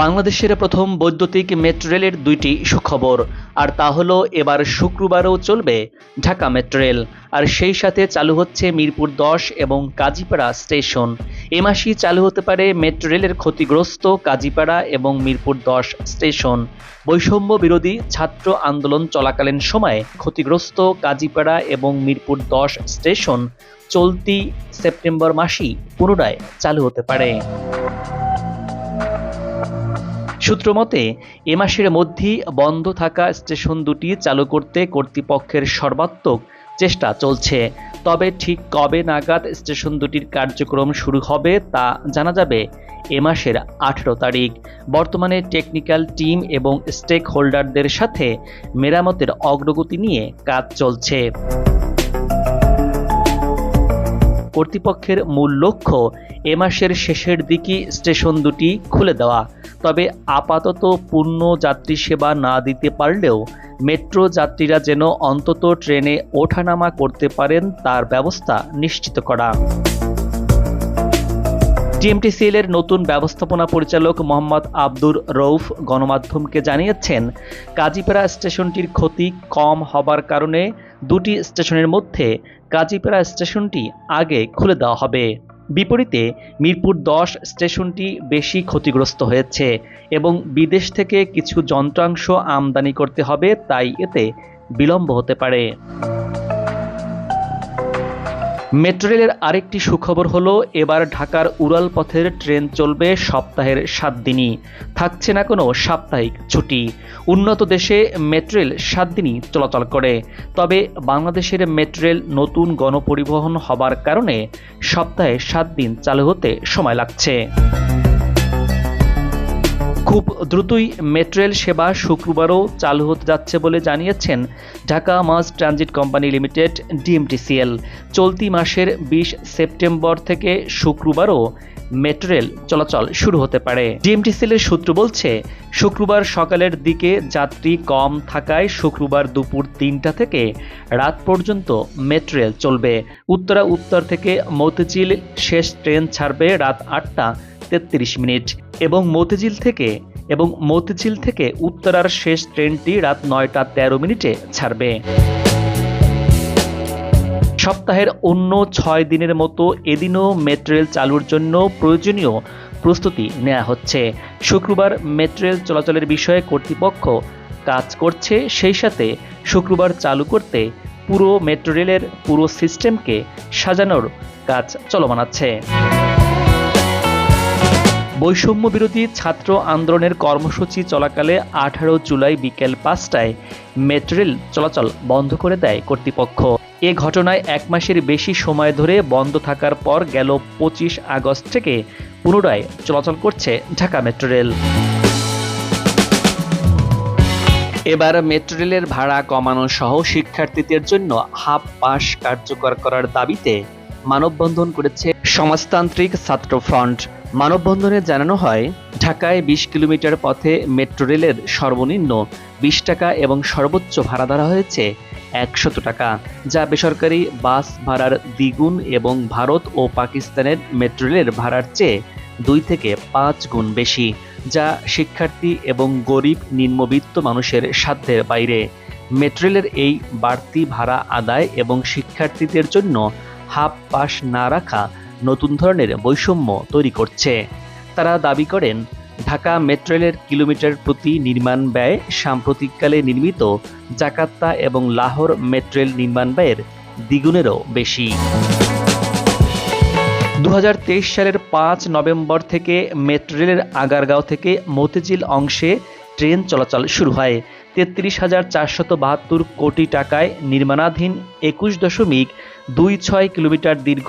বাংলাদেশের প্রথম বৈদ্যুতিক মেট্রো রেলের দুইটি সুখবর। আর তা হলো, এবার শুক্রবারও চলবে ঢাকা মেট্রো রেল। আর সেই সাথে চালু হচ্ছে মিরপুর দশ এবং কাজীপাড়া স্টেশন। এ মাসেই চালু হতে পারে মেট্রো রেলের ক্ষতিগ্রস্ত কাজীপাড়া এবং মিরপুর দশ স্টেশন। বৈষম্য বিরোধী ছাত্র আন্দোলন চলাকালীন সময়ে ক্ষতিগ্রস্ত কাজীপাড়া এবং মিরপুর দশ স্টেশন চলতি সেপ্টেম্বর মাসেই পুনরায় চালু হতে পারে। সূত্র মতে, এ মাসের মধ্যেই বন্ধ থাকা স্টেশন দুটি চালু করতে কর্তৃপক্ষের সর্বাত্মক চেষ্টা চলছে। তবে ঠিক কবে নাগাদ স্টেশন দুটির কার্যক্রম শুরু হবে তা জানা যাবে এ মাসের আঠেরো তারিখ। বর্তমানে টেকনিক্যাল টিম এবং স্টেক হোল্ডারদের সাথে মেরামতের অগ্রগতি নিয়ে কাজ চলছে। কর্তৃপক্ষের মূল লক্ষ্য এ মাসের শেষের দিকে স্টেশন দুটি খুলে দেওয়া। তবে আপাতত পূর্ণ যাত্রী সেবা না দিতে পারলেও মেট্রো যাত্রীরা যেন অন্তত ট্রেনে ওঠানামা করতে পারেন তার ব্যবস্থা নিশ্চিত করা। টিএমটিসিএল এর নতুন ব্যবস্থাপনা পরিচালক মোহাম্মদ আব্দুর রৌফ গণমাধ্যমকে জানিয়েছেন, কাজীপাড়া স্টেশনটির ক্ষতি কম হবার কারণে দুটি স্টেশনের মধ্যে কাজীপাড়া স্টেশনটি আগে খুলে দেওয়া হবে। বিপরীতে মিরপুর দশ স্টেশনটি বেশি ক্ষতিগ্রস্ত হয়েছে এবং বিদেশ থেকে কিছু যন্ত্রাংশ আমদানি করতে হবে, তাই এতে বিলম্ব হতে পারে। মেট্রো রেলের আরেকটি সুখবর হলো, এবার ঢাকার উড়াল পথের ট্রেন চলবে সপ্তাহের সাত দিনই। থাকছে না কোনো সাপ্তাহিক ছুটি। উন্নত দেশে মেট্রো রেল সাত দিনই চলাচল করে। তবে বাংলাদেশের মেট্রো রেল নতুন গণপরিবহন হবার কারণে সপ্তাহে সাত দিন চালু হতে সময় লাগছে। খুব দ্রুতই মেট্রো রেল সেবা শুক্রবারও চালু হতে যাচ্ছে বলে জানিয়েছেন Dhaka mass transit company limited, DMTCL. চলতি মাসের বিশ সেপ্টেম্বর থেকে শুক্রবারও মেট্রো রেল চলাচল শুরু হতে পারে। ডিএমটিসিএল এর সূত্র বলছে, শুক্রবার সকালের দিকে যাত্রী কম থাকায় শুক্রবার দুপুর তিনটা থেকে রাত পর্যন্ত মেট্রো রেল চলবে। উত্তরা উত্তর থেকে মতিঝিল শেষ ট্রেন ছাড়বে রাত আটটা তেত্রিশ মিনিট এবং মতিঝিল থেকে এবং মতিঝিল থেকে উত্তরার শেষ ট্রেনটি রাত নয়টা তেরো মিনিটে ছাড়বে। সপ্তাহের অন্য ছয় দিনের মতো এদিনও মেট্রো রেল চালুর জন্য প্রয়োজনীয় প্রস্তুতি নেওয়া হচ্ছে। শুক্রবার মেট্রো রেল চলাচলের বিষয়ে কর্তৃপক্ষ কাজ করছে, সেই সাথে শুক্রবার চালু করতে পুরো মেট্রো রেলের পুরো সিস্টেমকে সাজানোর কাজ চলমান আছে। বৈষম্য বিরোধী ছাত্র আন্দোলনের কর্মসূচি চলাকালে আঠারো জুলাই বিকেল পাঁচটায় মেট্রো রেল চলাচল বন্ধ করে দেয় কর্তৃপক্ষ। এ ঘটনায় এক মাসের বেশি সময় ধরে বন্ধ থাকার পর গেল পঁচিশ আগস্ট থেকে পুনরায় চলাচল করছে ঢাকা মেট্রো রেল এবার মেট্রো রেলের ভাড়া কমানো সহ শিক্ষার্থীদের জন্য হাফ পাস কার্যকর করার দাবিতে মানববন্ধন করেছে সমাজতান্ত্রিক ছাত্র ফ্রন্ট। মানববন্ধনে জানানো হয়, ঢাকায় বিশ কিলোমিটার পথে মেট্রো রেলের সর্বনিম্ন বিশ টাকা এবং সর্বোচ্চ ভাড়া ধরা হয়েছে একশত টাকা, যা বেসরকারি বাস ভাড়ার দ্বিগুণ এবং ভারত ও পাকিস্তানের মেট্রো রেলের ভাড়ার চেয়ে দুই থেকে পাঁচ গুণ বেশি, যা শিক্ষার্থী এবং গরিব নিম্নবিত্ত মানুষের সাধ্যের বাইরে। মেট্রো রেলের এই বাড়তি ভাড়া আদায় এবং শিক্ষার্থীদের জন্য হাফ পাস না রাখা নতুন ধরনের বৈষম্য তৈরি করছে। তারা দাবি করেন, ঢাকা মেট্রো রেলের কিলোমিটার প্রতি নির্মাণ ব্যয় সাম্প্রতিককালে নির্মিত জাকাত্তা এবং লাহোর মেট্রো রেল নির্মাণ ব্যয়ের দ্বিগুণেরও বেশি। দু হাজার তেইশ সালের পাঁচ নভেম্বর থেকে মেট্রো রেলের আগারগাঁও থেকে মতিঝিল অংশে ট্রেন চলাচল শুরু হয়। তেত্রিশ হাজার চারশত বাহাত্তর কোটি টাকায় নির্মাণাধীন একুশ দশমিক দুই ছয় কিলোমিটার দীর্ঘ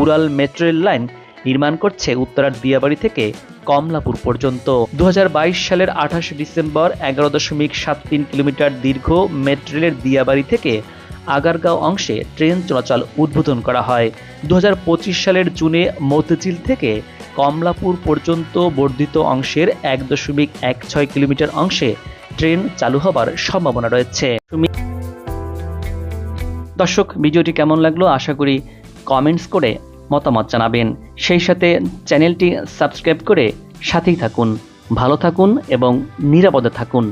উড়াল মেট্রো রেল লাইন নির্মাণ করছে উত্তরার দিয়াবাড়ি থেকে কমলাপুর পর্যন্ত। দু হাজার বাইশ সালের আঠাশ ডিসেম্বর এগারো দশমিক সাত তিন কিলোমিটার দীর্ঘ মেট্রো রেলের দিয়াবাড়ি থেকে আগারগাঁও অংশে ট্রেন চলাচল উদ্বোধন করা হয়। দু হাজার পঁচিশ সালের জুনে মতিঝিল থেকে কমলাপুর পর্যন্ত বর্ধিত অংশের এক দশমিক এক ছয় কিলোমিটার অংশে ট্রেন চালু হবার সম্ভাবনা রয়েছে। দর্শক, ভিডিওটি কেমন লাগল আশা করি কমেন্টস করে মতামত জানাবেন। সেই সাথে চ্যানেলটি সাবস্ক্রাইব করে সাথেই থাকুন। ভালো থাকুন এবং নিরাপদে থাকুন।